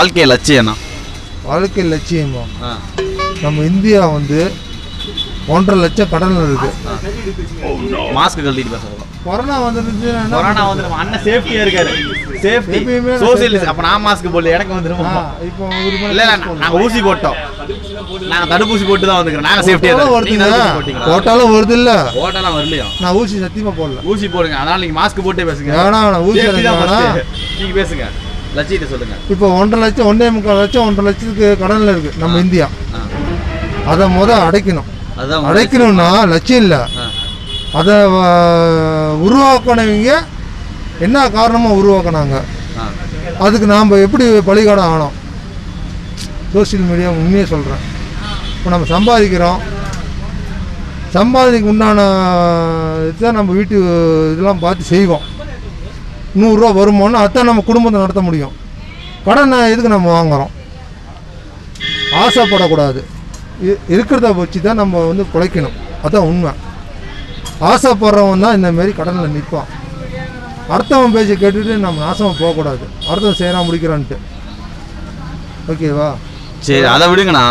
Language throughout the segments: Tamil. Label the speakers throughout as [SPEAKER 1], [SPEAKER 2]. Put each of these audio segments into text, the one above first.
[SPEAKER 1] வாழ்க்கை லட்சியம்னா?
[SPEAKER 2] வாழ்க்கை லட்சியமா? நம்ம இந்தியா வந்து ஒன்றரை லட்சம் கடனில் இருக்கு.
[SPEAKER 1] மாஸ்க் கழட்டிட்டு பேச சொல்லுவோம்
[SPEAKER 2] கொரோனா வந்துருச்சுன்னா என்ன
[SPEAKER 1] கொரோனா வந்து நம்ம அண்ணன் சேஃப்டியா இருக்காரு. சேஃப்டி
[SPEAKER 2] எப்பயுமே நான்
[SPEAKER 1] சோசியல்
[SPEAKER 2] safety.
[SPEAKER 1] அப்ப நான் மாஸ்க் போடல எனக்கு வந்துரும்
[SPEAKER 2] இப்போ
[SPEAKER 1] இல்ல நாங்க ஊசி போட்டோம். நாங்க தடுப்பூசி போட்டு தான் வந்துக்கிறோம் நாங்க சேஃப்டியா போட்டீங்களா
[SPEAKER 2] போட்டாலும் வருது இல்ல
[SPEAKER 1] போட்டாலாம் வரலையா
[SPEAKER 2] நான் ஊசி சத்தியமா போடல.
[SPEAKER 1] ஊசி போடுங்க. அதனால நீங்க மாஸ்க் போட்டே பேசுங்க.
[SPEAKER 2] வேணாம் ஊசி
[SPEAKER 1] தான். நீங்க பேசுங்க. லட்சியத்தை சொல்லுங்க.
[SPEAKER 2] இப்போ ஒன்றரை லட்சம் ஒன்றே முக்கால் லட்சம் ஒன்றரை லட்சத்துக்கு கடனில் இருக்கு நம்ம இந்தியா. அதை முத அடைக்கணும். அடைக்கணும்னா லட்சியம். இல்லை. அதை உருவாக்கினவங்க என்ன காரணமாக உருவாக்குனாங்க. அதுக்கு நாம் எப்படி பலிகாடம் ஆனோம் சோஷியல் மீடியா உண்மையை சொல்கிறேன் இப்போ நம்ம சம்பாதிக்கிறோம். சம்பாதிக்கு உண்டான இதுதான் நம்ம வீட்டு இதெல்லாம் பார்த்து செய்வோம். நூறுரூவா வருமானம் அதான் நம்ம குடும்பத்தை நடத்த முடியும். கடனை எதுக்கு நம்ம வாங்குறோம்? ஆசைப்படக்கூடாது. இருக்கிறத வச்சு தான் நம்ம வந்து பிழைக்கணும் அதான் உண்மை. ஆசைப்படுறவன் தான் இந்த மாதிரி கடனில் நிற்பான் அடுத்தவன் பேச்சை கேட்டுட்டு நம்ம நாசமாக போகக்கூடாது. அடுத்தவன் செய்யறான் முடிக்கிறான்ட்டு. ஓகேவா?
[SPEAKER 1] சரி அதை விடுங்கண்ணா.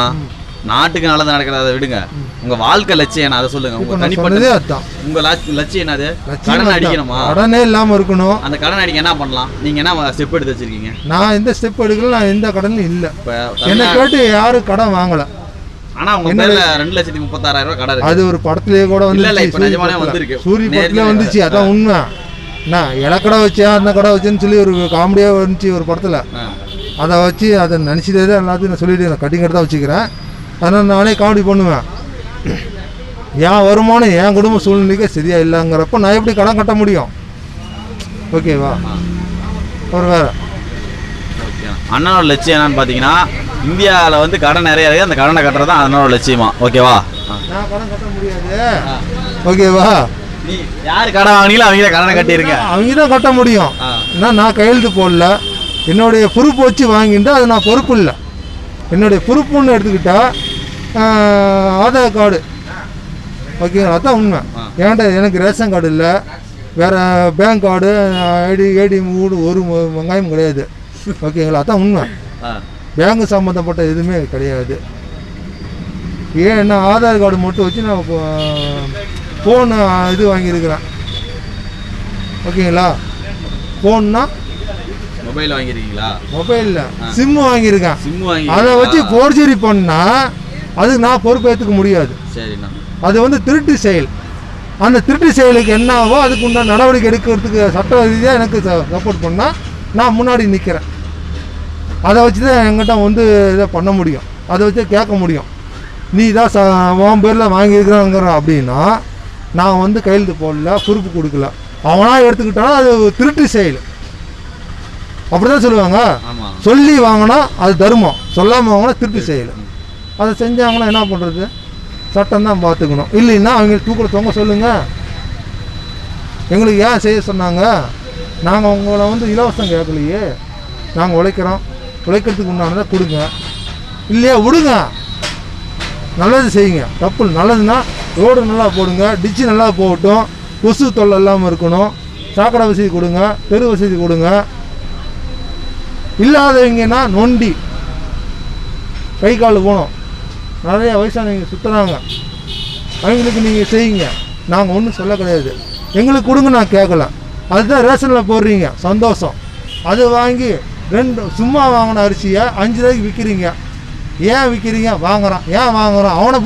[SPEAKER 1] நாட்டுக்கு நல்லது நடக்கிறத அதை விடுங்க. உங்க வாழ்க்கை லட்சியம் என்ன? அதை சொல்லுங்க. உங்க
[SPEAKER 2] நான்
[SPEAKER 1] தனிப்பட்ட
[SPEAKER 2] சொன்னதே அதுதான்
[SPEAKER 1] உங்க லட்ச- லட்சியம் என்னது? கடன். அடிக்கணுமா?
[SPEAKER 2] கடனே இல்லாமல் இருக்கணும்.
[SPEAKER 1] அந்த கடன் அடிக்க என்ன பண்ணலாம்? நீங்க என்ன ஸ்டெப் எடுத்து வச்சிருக்கீங்க?
[SPEAKER 2] நான் எந்த ஸ்டெப் எடுக்கல நான் எந்த கடனும் இல்லை. என்னை கேட்டு யாரும் கடன் வாங்கலை.
[SPEAKER 1] ஆனா உங்க பேர்ல ரெண்டு லட்சத்தி முப்பத்தாறாயிரம் ரூபாய் கடன் இருக்கு.
[SPEAKER 2] அது ஒரு படத்துலயே கூட
[SPEAKER 1] இல்ல, இல்ல, இப்ப
[SPEAKER 2] படத்துல.
[SPEAKER 1] வந்திருக்கு.
[SPEAKER 2] சூரிய படத்துல வந்துச்சு அதான் உண்மை. நான் இலக்கடை வச்சேன் அந்த கடை வச்சேன்னு சொல்லி ஒரு காமெடியாக வந்துச்சு ஒரு படத்தில். அதை வச்சு அதை நினச்சிட்டே தான் எல்லாத்தையும் நான் சொல்லிட்டு நான் கட்டிங் தான் வச்சுக்கிறேன். அதனால் நானே காமெடி பண்ணுவேன். என் வருமானம் என் குடும்ப சூழ்நிலைக்கே சரியா இல்லைங்கிறப்ப நான் எப்படி கடன் கட்ட முடியும்? ஓகேவா ஒரு வேற.
[SPEAKER 1] அண்ணனோட லட்சியம் என்னன்னு பாத்தீங்கன்னா இந்தியாவில் வந்து கடன் நிறைய இருக்கு அந்த கடனை கட்டுறது தான் அண்ணனோட லட்சியமா. ஓகேவா.
[SPEAKER 2] நான் கடன் கட்ட முடியாது. ஓகேவா
[SPEAKER 1] நீ யாரு கடன் வாங்கினீங்களோ அவங்களே கடனை கட்டிருங்க.
[SPEAKER 2] அவங்க தான் கட்ட முடியும். நான் கையெழுத்து போடல. என்னுடைய பொறுப்பு வச்சு வாங்கிட்டு அது நான் பொறுப்பு இல்லை. என்னுடைய பொறுப்புன்னு எடுத்துக்கிட்டா ஆஹ், ஆதார் கார்டு. ஓகேங்களா அதான் உண்மை. ஏன்டா எனக்கு ரேஷன் கார்டு இல்லை? வேறு பேங்க் கார்டு ஐடி ஏடிஎம் ஊடு ஒரு ம- வெங்காயம் கிடையாது. ஓகேங்களா? அதான் உண்மை. பேங்க் சம்மந்தப்பட்ட எதுவுமே கிடையாது. ஏன்னா ஆதார் கார்டு மட்டும் வச்சு நான் ஃபோன் இது வாங்கியிருக்கிறேன். ஓகேங்களா? ஃபோன்னா
[SPEAKER 1] மொபைல் வாங்கிருக்கீங்களா?
[SPEAKER 2] மொபைலில் சிம்மு வாங்கியிருக்கேன்.
[SPEAKER 1] சிம் வாங்கி
[SPEAKER 2] அதை வச்சு ஃபோர்ஜரி பண்ணால் அதுக்கு நான் பொறுப்பேற்றுக்க முடியாது.
[SPEAKER 1] சரிண்ணா.
[SPEAKER 2] அது வந்து திருட்டு செயல். அந்த திருட்டு செயலுக்கு என்னவோ அதுக்கு உண்டான நடவடிக்கை எடுக்கிறதுக்கு சட்ட ரீதியாக எனக்கு சப்போர்ட் பண்ணால் நான் முன்னாடி நிற்கிறேன் அதை வச்சு தான் என்கிட்ட வந்து இதை பண்ண முடியும். அதை வச்சு கேட்க முடியும். நீ தான் ச உன் பேரில் வாங்கியிருக்கிறாங்கிற அப்படின்னா நான் வந்து கையெழுத்து போடல பொறுப்பு கொடுக்கல. அவனாக எடுத்துக்கிட்டாலும் அது திருட்டு செயல். அப்படி தான் சொல்லுவாங்க சொல்லி வாங்கினா அது தர்மம். சொல்லாமல் வாங்கினா திருட்டு செயல் அதை செஞ்சாங்கன்னா என்ன பண்ணுறது சட்டம் தான் பார்த்துக்கணும். இல்லைன்னா அவங்க தூக்கில் தொங்க சொல்லுங்கள் எங்களுக்கு ஏன் செய்ய சொன்னாங்க? நாங்கள் உங்களை வந்து இலவசம் கேட்கலையே. நாங்கள் உழைக்கிறோம். உழைக்கிறதுக்கு உண்டானதை கொடுங்க. இல்லையா விடுங்க. நல்லது செய்யுங்க. தப்பு. நல்லதுன்னா ரோடு நல்லா போடுங்க. டிச்சு நல்லா போகட்டும். கொசு தொல்லை இல்லாமல் இருக்கணும். சாக்கடை வசதி கொடுங்க. தெரு வசதி கொடுங்க. இல்லாதவங்கன்னா நொண்டி. கை கால் போனோம் நிறைய வயசானவங்க சுற்றுறாங்க அவங்களுக்கு நீங்கள் செய்யுங்க. நாங்கள் ஒன்றும் சொல்ல கிடையாது. எங்களுக்கு கொடுங்க நான் கேட்கல அதுதான் ரேஷனில் போடுறீங்க. சந்தோஷம். அது வாங்கி ரெண்டு சும்மா வாங்கின அரிசியை அஞ்சு ரூபாய்க்கு விற்கிறீங்க ஏன் விற்கிறீங்க வாங்குறான். ஏன் வாங்குறான்? அவனை